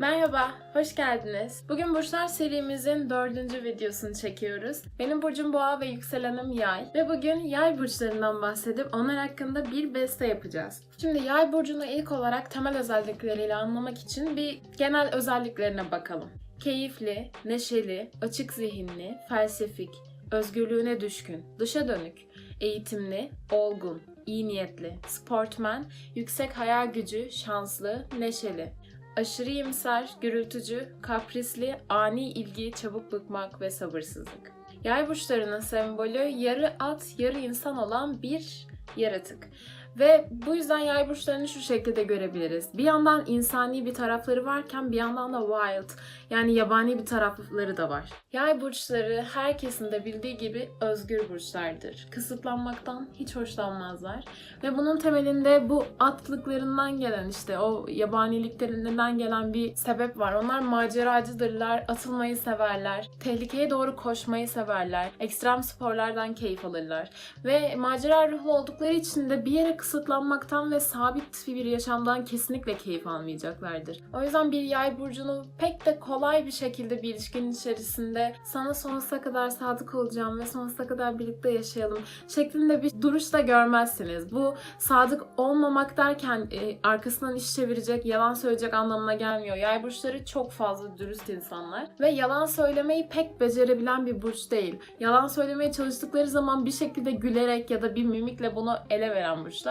Merhaba, hoş geldiniz. Bugün Burçlar serimizin dördüncü videosunu çekiyoruz. Benim burcum boğa ve yükselenim yay. Ve bugün yay burçlarından bahsedip onlar hakkında bir beste yapacağız. Şimdi yay burcunu ilk olarak temel özellikleriyle anlamak için bir genel özelliklerine bakalım. Keyifli, neşeli, açık zihinli, felsefik, özgürlüğüne düşkün, dışa dönük, eğitimli, olgun, iyi niyetli, sportmen, yüksek hayal gücü, şanslı, neşeli. Aşırı iyimser, gürültücü, kaprisli, ani ilgi, çabuk bıkmak ve sabırsızlık. Yay burçlarının sembolü yarı at, yarı insan olan bir yaratık. Ve bu yüzden yay burçlarını şu şekilde görebiliriz. Bir yandan insani bir tarafları varken bir yandan da wild yani yabani bir tarafları da var. Yay burçları herkesin de bildiği gibi özgür burçlardır. Kısıtlanmaktan hiç hoşlanmazlar. Ve bunun temelinde bu atlıklarından gelen işte o yabaniliklerinden gelen bir sebep var. Onlar maceracıdırlar, atılmayı severler, tehlikeye doğru koşmayı severler, ekstrem sporlardan keyif alırlar. Ve macera ruhlu oldukları için de bir yere kısıtlanmaktan ve sabit bir yaşamdan kesinlikle keyif almayacaklardır. O yüzden bir yay burcunu pek de kolay bir şekilde bir ilişkinin içerisinde sana sonsuza kadar sadık olacağım ve sonsuza kadar birlikte yaşayalım şeklinde bir duruş da görmezsiniz. Bu sadık olmamak derken e, arkasından iş çevirecek, yalan söyleyecek anlamına gelmiyor. Yay burçları çok fazla dürüst insanlar ve yalan söylemeyi pek becerebilen bir burç değil. Yalan söylemeye çalıştıkları zaman bir şekilde gülerek ya da bir mimikle bunu ele veren burçlar.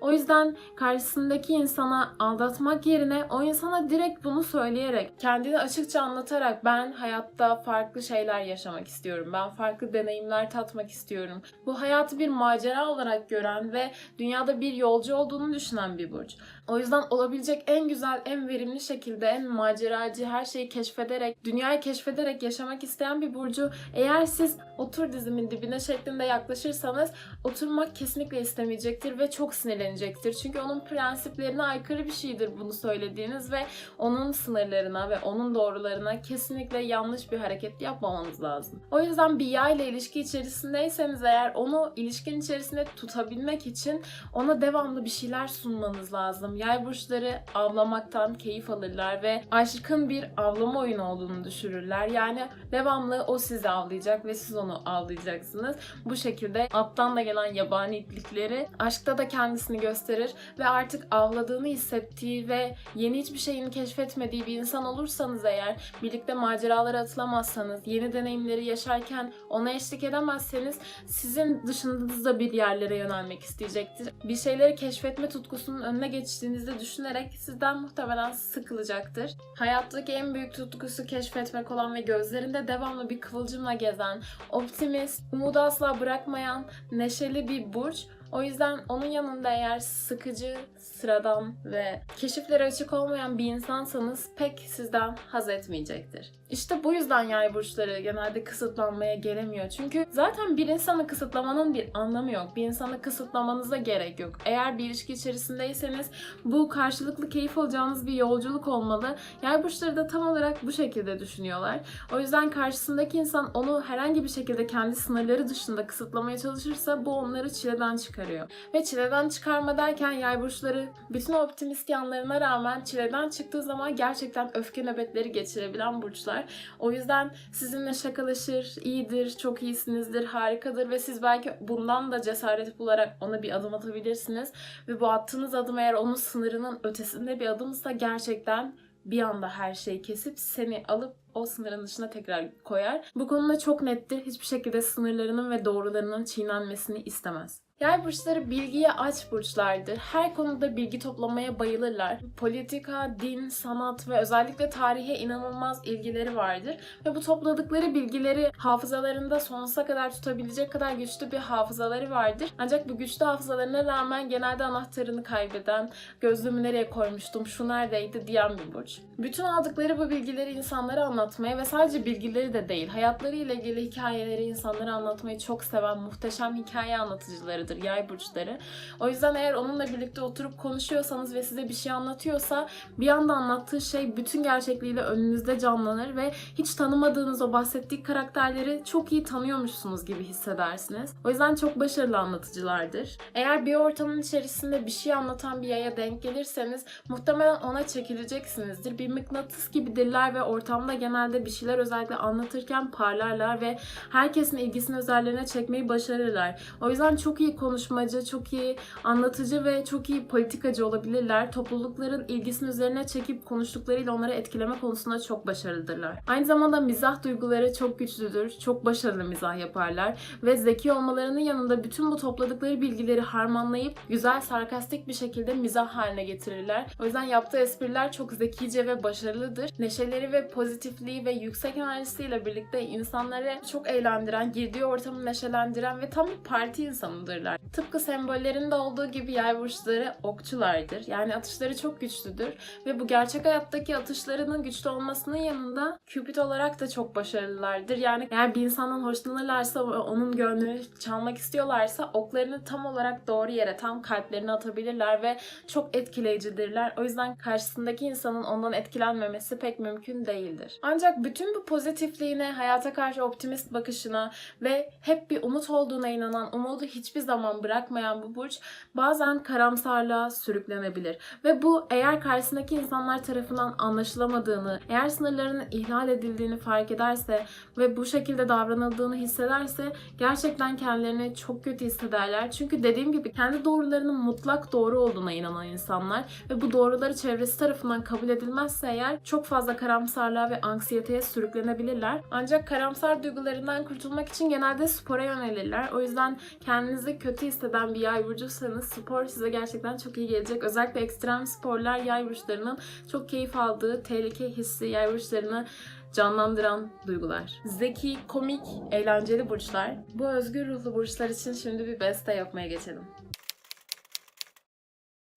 O yüzden karşısındaki insana aldatmak yerine o insana direkt bunu söyleyerek, kendini açıkça anlatarak ben hayatta farklı şeyler yaşamak istiyorum. Ben farklı deneyimler tatmak istiyorum. Bu hayatı bir macera olarak gören ve dünyada bir yolcu olduğunu düşünen bir burç. O yüzden olabilecek en güzel, en verimli şekilde, en maceracı, her şeyi keşfederek, dünyayı keşfederek yaşamak isteyen bir burcu eğer siz otur dizimin dibine şeklinde yaklaşırsanız oturmak kesinlikle istemeyecektir ve çok sinirlenecektir. Çünkü onun prensiplerine aykırı bir şeydir bunu söylediğiniz ve onun sınırlarına ve onun doğrularına kesinlikle yanlış bir hareket yapmamanız lazım. O yüzden bir yayla ilişki içerisindeyseniz eğer onu ilişkinin içerisinde tutabilmek için ona devamlı bir şeyler sunmanız lazım. Yay burçları avlamaktan keyif alırlar ve aşkın bir avlama oyunu olduğunu düşürürler. Yani devamlı o sizi avlayacak ve siz onu avlayacaksınız. Bu şekilde alttan da gelen yabani itlikleri aşkta da kendisini gösterir ve artık avladığını hissettiği ve yeni hiçbir şeyini keşfetmediği bir insan olursanız eğer, birlikte maceralara atılamazsanız, yeni deneyimleri yaşarken ona eşlik edemezseniz sizin dışınızda bir yerlere yönelmek isteyecektir. Bir şeyleri keşfetme tutkusunun önüne geçtiğinizde düşünerek sizden muhtemelen sıkılacaktır. Hayattaki en büyük tutkusu keşfetmek olan ve gözlerinde devamlı bir kıvılcımla gezen, optimist, umudu asla bırakmayan, neşeli bir burç o yüzden onun yanında eğer sıkıcı, sıradan ve keşiflere açık olmayan bir insansanız pek sizden haz etmeyecektir. İşte bu yüzden yay burçları genelde kısıtlanmaya gelemiyor. Çünkü zaten bir insanı kısıtlamanın bir anlamı yok. Bir insanı kısıtlamanıza gerek yok. Eğer bir ilişki içerisindeyseniz bu karşılıklı keyif alacağınız bir yolculuk olmalı. Yay burçları da tam olarak bu şekilde düşünüyorlar. O yüzden karşısındaki insan onu herhangi bir şekilde kendi sınırları dışında kısıtlamaya çalışırsa bu onları çileden çıkarıyor. Ve çileden çıkarma derken yay burçları bütün optimist yanlarına rağmen çileden çıktığı zaman gerçekten öfke nöbetleri geçirebilen burçlar. O yüzden sizinle şakalaşır, iyidir, çok iyisinizdir, harikadır ve siz belki bundan da cesaret bularak ona bir adım atabilirsiniz. Ve bu attığınız adım eğer onun sınırının ötesinde bir adımsa gerçekten bir anda her şeyi kesip seni alıp o sınırın dışına tekrar koyar. Bu konuda çok nettir. Hiçbir şekilde sınırlarının ve doğrularının çiğnenmesini istemez. Yay burçları bilgiye aç burçlardır. Her konuda bilgi toplamaya bayılırlar. Politika, din, sanat ve özellikle tarihe inanılmaz ilgileri vardır. Ve bu topladıkları bilgileri hafızalarında sonsuza kadar tutabilecek kadar güçlü bir hafızaları vardır. Ancak bu güçlü hafızalarına rağmen genelde anahtarını kaybeden, gözlüğümü nereye koymuştum, şu neredeydi diyen bir burç. Bütün aldıkları bu bilgileri insanlara anlatmaya ve sadece bilgileri de değil, hayatları ile ilgili hikayeleri insanlara anlatmayı çok seven muhteşem hikaye anlatıcılarıdır burçlarıdır yay burçları. O yüzden eğer onunla birlikte oturup konuşuyorsanız ve size bir şey anlatıyorsa bir anda anlattığı şey bütün gerçekliğiyle önünüzde canlanır ve hiç tanımadığınız o bahsettiği karakterleri çok iyi tanıyormuşsunuz gibi hissedersiniz. O yüzden çok başarılı anlatıcılardır. Eğer bir ortamın içerisinde bir şey anlatan bir yaya denk gelirseniz muhtemelen ona çekileceksinizdir. Bir mıknatıs gibidirler ve ortamda genelde bir şeyler özellikle anlatırken parlarlar ve herkesin ilgisini üzerlerine çekmeyi başarırlar. O yüzden çok iyi konuşmacı, çok iyi anlatıcı ve çok iyi politikacı olabilirler. Toplulukların ilgisini üzerine çekip konuştuklarıyla onları etkileme konusunda çok başarılıdırlar. Aynı zamanda mizah duyguları çok güçlüdür. Çok başarılı mizah yaparlar ve zeki olmalarının yanında bütün bu topladıkları bilgileri harmanlayıp güzel sarkastik bir şekilde mizah haline getirirler. O yüzden yaptığı espriler çok zekice ve başarılıdır. Neşeleri ve pozitifliği ve yüksek enerjisiyle birlikte insanları çok eğlendiren, girdiği ortamı neşelendiren ve tam bir parti insanıdırlar. Tıpkı sembollerinde olduğu gibi yay burçları okçulardır. Yani atışları çok güçlüdür ve bu gerçek hayattaki atışlarının güçlü olmasının yanında Cupid olarak da çok başarılılardır. Yani eğer bir insandan hoşlanırlarsa onun gönlünü çalmak istiyorlarsa oklarını tam olarak doğru yere, tam kalplerine atabilirler ve çok etkileyicidirler. O yüzden karşısındaki insanın ondan etkilenmemesi pek mümkün değildir. Ancak bütün bu pozitifliğine, hayata karşı optimist bakışına ve hep bir umut olduğuna inanan, umudu hiçbir zaman bırakmayan bu burç bazen karamsarlığa sürüklenebilir. Ve bu eğer karşısındaki insanlar tarafından anlaşılamadığını, eğer sınırlarının ihlal edildiğini fark ederse ve bu şekilde davranıldığını hissederse gerçekten kendilerini çok kötü hissederler. Çünkü dediğim gibi kendi doğrularının mutlak doğru olduğuna inanan insanlar ve bu doğruları çevresi tarafından kabul edilmezse eğer çok fazla karamsarlığa ve anksiyeteye sürüklenebilirler. Ancak karamsar duygularından kurtulmak için genelde spora yönelirler. O yüzden kendinizi kötü hisseden bir yay burcuysanız spor size gerçekten çok iyi gelecek. Özellikle ekstrem sporlar yay burçlarının çok keyif aldığı tehlike hissi yay burçlarını canlandıran duygular. Zeki, komik, eğlenceli burçlar. Bu özgür ruhlu burçlar için şimdi bir beste yapmaya geçelim.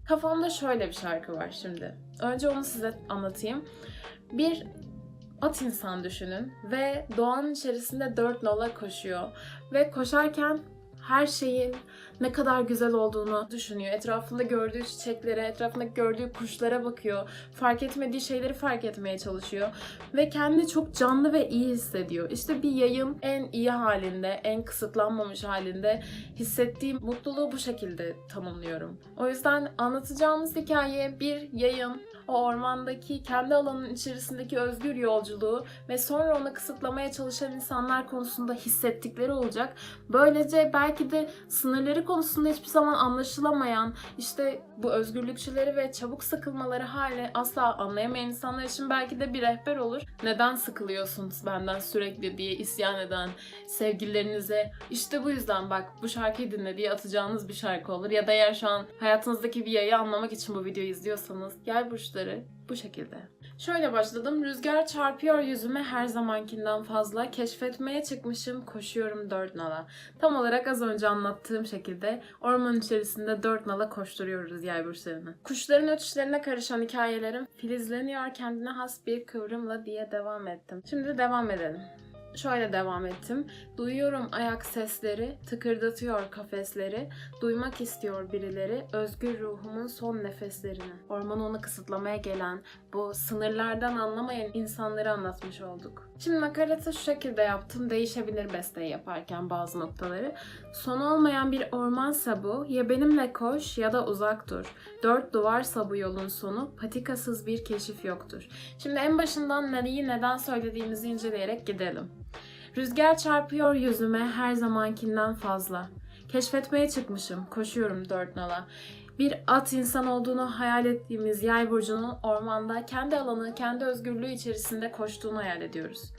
Kafamda şöyle bir şarkı var şimdi. Önce onu size anlatayım. Bir at insan düşünün ve doğanın içerisinde dört nola koşuyor. Ve koşarken her şeyin ne kadar güzel olduğunu düşünüyor. Etrafında gördüğü çiçeklere, etrafında gördüğü kuşlara bakıyor. Fark etmediği şeyleri fark etmeye çalışıyor. Ve kendini çok canlı ve iyi hissediyor. İşte bir yayın en iyi halinde, en kısıtlanmamış halinde hissettiğim mutluluğu bu şekilde tanımlıyorum. O yüzden anlatacağımız hikaye bir yayın o ormandaki kendi alanının içerisindeki özgür yolculuğu ve sonra onu kısıtlamaya çalışan insanlar konusunda hissettikleri olacak. Böylece belki de sınırları konusunda hiçbir zaman anlaşılamayan, işte bu özgürlükçüleri ve çabuk sıkılmaları hali asla anlayamayan insanlar için belki de bir rehber olur. Neden sıkılıyorsunuz benden sürekli diye isyan eden sevgililerinize işte bu yüzden bak bu şarkıyı dinle diye atacağınız bir şarkı olur. Ya da eğer şu an hayatınızdaki bir yayı anlamak için bu videoyu izliyorsanız yay burçları bu şekilde. Şöyle başladım. Rüzgar çarpıyor yüzüme her zamankinden fazla. Keşfetmeye çıkmışım, koşuyorum dört nala. Tam olarak az önce anlattığım şekilde orman içerisinde dört nala koşturuyoruz yay burçlarını. Kuşların ötüşlerine karışan hikayelerim filizleniyor kendine has bir kıvrımla diye devam ettim. Şimdi devam edelim. Şöyle devam ettim. Duyuyorum ayak sesleri, tıkırdatıyor kafesleri. Duymak istiyor birileri özgür ruhumun son nefeslerini. Orman onu kısıtlamaya gelen, bu sınırlardan anlamayan insanları anlatmış olduk. Şimdi nakaratı şu şekilde yaptım. Değişebilir besteyi yaparken bazı noktaları. Son olmayan bir ormansa bu, ya benimle koş ya da uzak dur. Dört duvarsa bu yolun sonu, patikasız bir keşif yoktur. Şimdi en başından neyi neden söylediğimizi inceleyerek gidelim. Rüzgar çarpıyor yüzüme her zamankinden fazla. Keşfetmeye çıkmışım, koşuyorum dört nala. Bir at insan olduğunu hayal ettiğimiz yay burcunun ormanda kendi alanı, kendi özgürlüğü içerisinde koştuğunu hayal ediyoruz.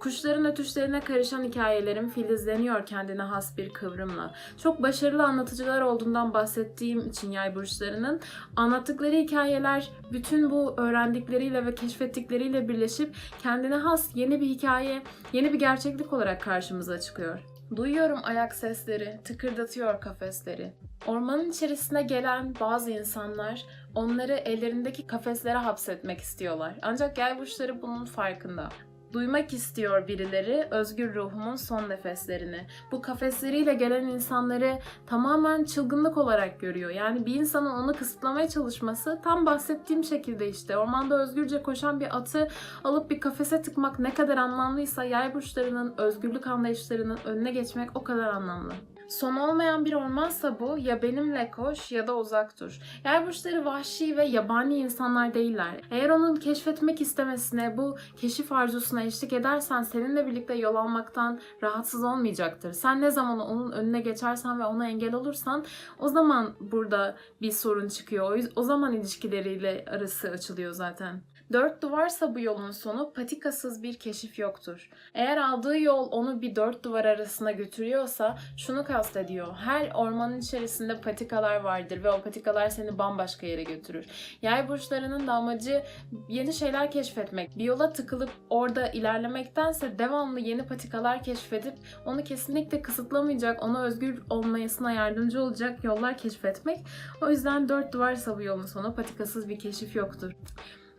Kuşların ötüşlerine karışan hikayelerim filizleniyor kendine has bir kıvrımla. Çok başarılı anlatıcılar olduğundan bahsettiğim için yay burçlarının anlattıkları hikayeler bütün bu öğrendikleriyle ve keşfettikleriyle birleşip kendine has yeni bir hikaye, yeni bir gerçeklik olarak karşımıza çıkıyor. Duyuyorum ayak sesleri, tıkırdatıyor kafesleri. Ormanın içerisine gelen bazı insanlar onları ellerindeki kafeslere hapsetmek istiyorlar. Ancak yay burçları bunun farkında. Duymak istiyor birileri özgür ruhumun son nefeslerini. Bu kafesleriyle gelen insanları tamamen çılgınlık olarak görüyor. Yani bir insanın onu kısıtlamaya çalışması tam bahsettiğim şekilde işte. Ormanda özgürce koşan bir atı alıp bir kafese tıkmak ne kadar anlamlıysa yay burçlarının özgürlük anlayışlarının önüne geçmek o kadar anlamlı. Son olmayan bir ormansa bu ya benimle koş ya da uzak dur. Yay burçları vahşi ve yabani insanlar değiller. Eğer onun keşfetmek istemesine, bu keşif arzusuna eşlik edersen seninle birlikte yol almaktan rahatsız olmayacaktır. Sen ne zaman onun önüne geçersen ve ona engel olursan o zaman burada bir sorun çıkıyor. O zaman ilişkileriyle arası açılıyor zaten. Dört duvarsa bu yolun sonu patikasız bir keşif yoktur. Eğer aldığı yol onu bir dört duvar arasına götürüyorsa şunu kastediyor. Her ormanın içerisinde patikalar vardır ve o patikalar seni bambaşka yere götürür. Yay burçlarının da amacı yeni şeyler keşfetmek. Bir yola tıkılıp orada ilerlemektense devamlı yeni patikalar keşfedip onu kesinlikle kısıtlamayacak, ona özgür olmasına yardımcı olacak yollar keşfetmek. O yüzden dört duvarsa bu yolun sonu patikasız bir keşif yoktur.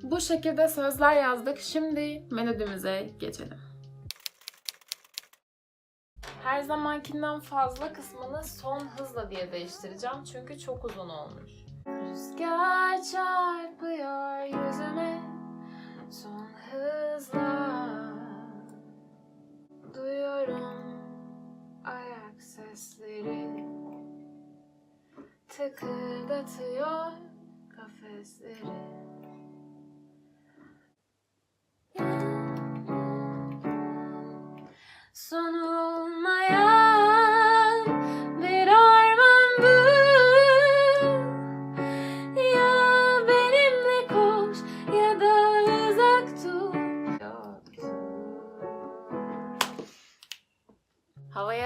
Bu şekilde sözler yazdık. Şimdi melodimize geçelim. Her zamankinden fazla kısmını son hızla diye değiştireceğim çünkü çok uzun olmuş. Rüzgar çarpıyor yüzüme son hızla Duyuyorum ayak sesleri Tıkırdatıyor kafesleri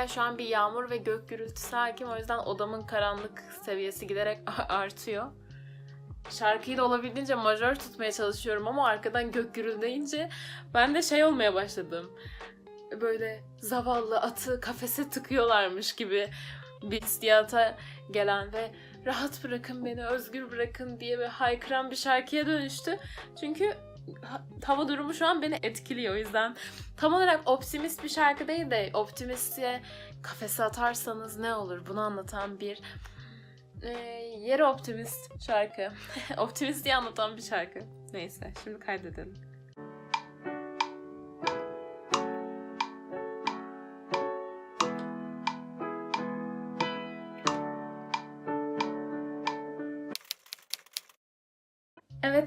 Şu an bir yağmur ve gök gürültüsü hakim o yüzden odamın karanlık seviyesi giderek artıyor. Şarkıyı da olabildiğince majör tutmaya çalışıyorum ama arkadan gök gürüldeyince ben de şey olmaya başladım böyle zavallı atı kafese tıkıyorlarmış gibi bir hissiyata gelen ve rahat bırakın beni, özgür bırakın diye bir haykıran bir şarkıya dönüştü. Çünkü hava durumu şu an beni etkiliyor. O yüzden tam olarak optimist bir şarkı değil de optimistiye kafese atarsanız ne olur bunu anlatan bir e, yarı optimist şarkı. optimist diye anlatan bir şarkı. Neyse şimdi kaydedelim.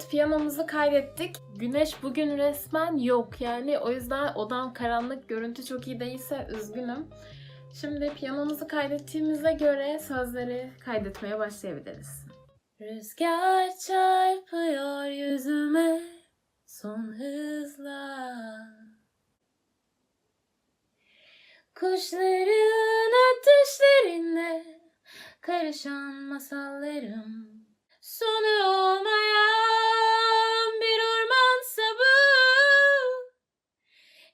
Evet piyanomuzu kaydettik. Güneş bugün resmen yok yani o yüzden odam karanlık görüntü çok iyi değilse üzgünüm. Şimdi piyanomuzu kaydettiğimize göre sözleri kaydetmeye başlayabiliriz. Rüzgar çarpıyor yüzüme son hızla Kuşların ateşlerinde karışan masallarım Sonu olmayan bir ormansa bu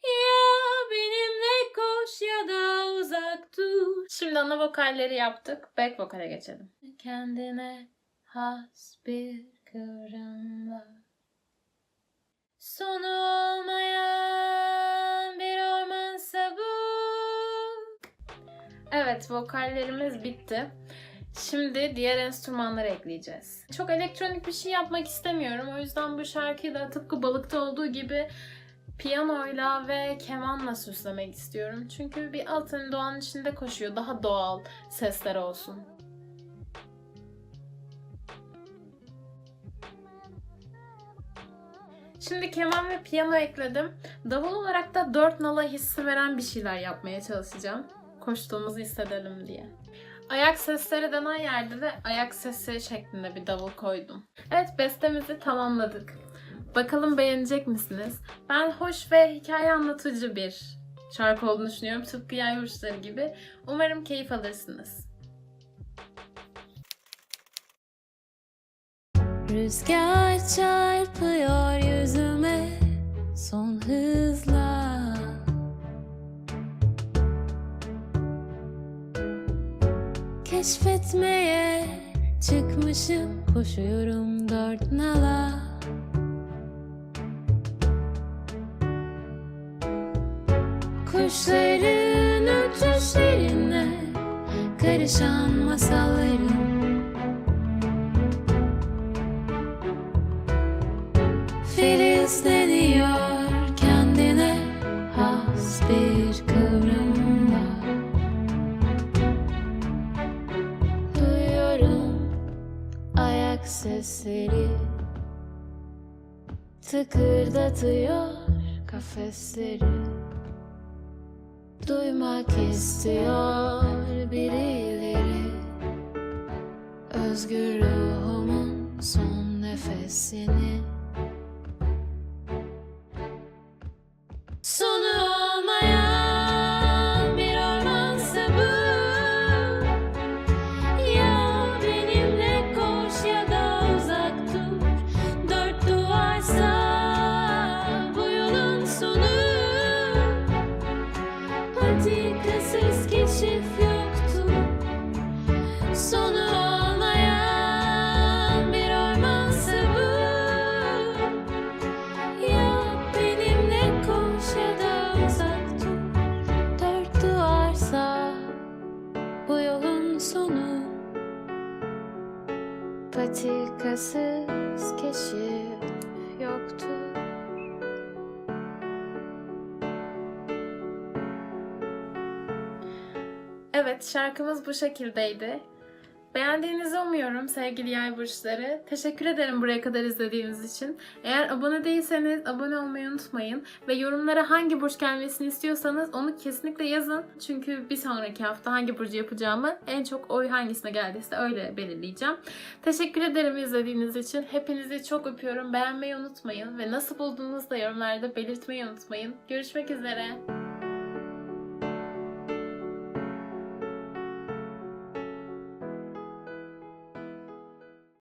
Ya benimle koş ya da uzak dur Şimdi ana vokalleri yaptık. Back vokale geçelim. Kendine has bir kıvrımla Sonu olmayan bir ormansa bu Evet vokallerimiz bitti. Şimdi diğer enstrümanları ekleyeceğiz. Çok elektronik bir şey yapmak istemiyorum. O yüzden bu şarkıyı da tıpkı balıkta olduğu gibi piyanoyla ve kemanla süslemek istiyorum. Çünkü bir altın doğanın içinde koşuyor. Daha doğal sesler olsun. Şimdi keman ve piyano ekledim. Davul olarak da dört nala hissi veren bir şeyler yapmaya çalışacağım. Koştuğumuzu hissedelim diye. Ayak sesleri denen yerde de ayak sesi şeklinde bir davul koydum. Evet bestemizi tamamladık. Bakalım beğenecek misiniz? Ben hoş ve hikaye anlatıcı bir şarkı olduğunu düşünüyorum. Tıpkı yay burçları gibi. Umarım keyif alırsınız. Rüzgar çarpıyor yüzüme son hızla Keşfetmeye çıkmışım. Koşuyorum dört nala. Kuşların ötüşlerine Karışan masallarım. Filizleniyor sesleri Tıkırdatıyor kafesleri. Duymak istiyor birileri. Özgür şarkımız bu şekildeydi. Beğendiğinizi umuyorum sevgili yay burçları. Teşekkür ederim buraya kadar izlediğiniz için. Eğer abone değilseniz abone olmayı unutmayın. Ve yorumlara hangi burç gelmesini istiyorsanız onu kesinlikle yazın. Çünkü bir sonraki hafta hangi burcu yapacağımı en çok oy hangisine geldiyse öyle belirleyeceğim. Teşekkür ederim izlediğiniz için. Hepinizi çok öpüyorum. Beğenmeyi unutmayın. Ve nasıl bulduğunuzu da yorumlarda belirtmeyi unutmayın. Görüşmek üzere.